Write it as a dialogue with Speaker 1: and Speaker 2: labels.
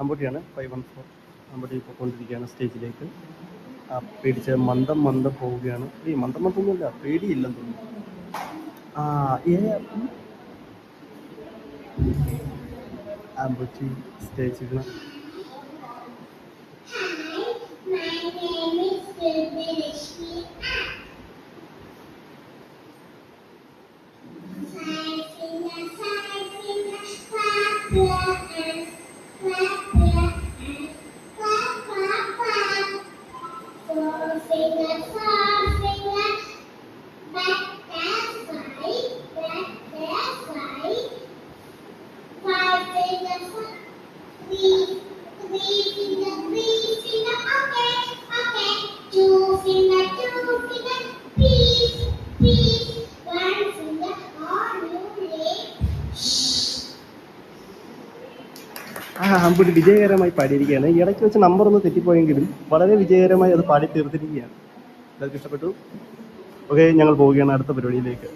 Speaker 1: അമ്പൂട്ടിയാണ് സ്റ്റേജിലേക്ക്. പേടിച്ച് മന്ദം മന്ദം പോവുകയാണ്. ഈ മന്ദം മന്ദമൊന്നുമില്ല പേടിയില്ലെന്ന് തോന്നുന്നു. ആ ഏ. അമ്പൂട്ടി. സ്റ്റേജിൽ
Speaker 2: Thank you.
Speaker 1: ആ അമ്പൂട്ടി വിജയകരമായി പാടിയിരിക്കുകയാണ്. ഇടയ്ക്ക് വെച്ച് നമ്പർ ഒന്ന് തെറ്റിപ്പോയെങ്കിലും വളരെ വിജയകരമായി അത് പാടി തീർത്തിരിക്കുകയാണ് എല്ലാവർക്കും ഇഷ്ടപ്പെട്ടു. ഓക്കെ ഞങ്ങൾ പോവുകയാണ് അടുത്ത പരിപാടിയിലേക്ക്.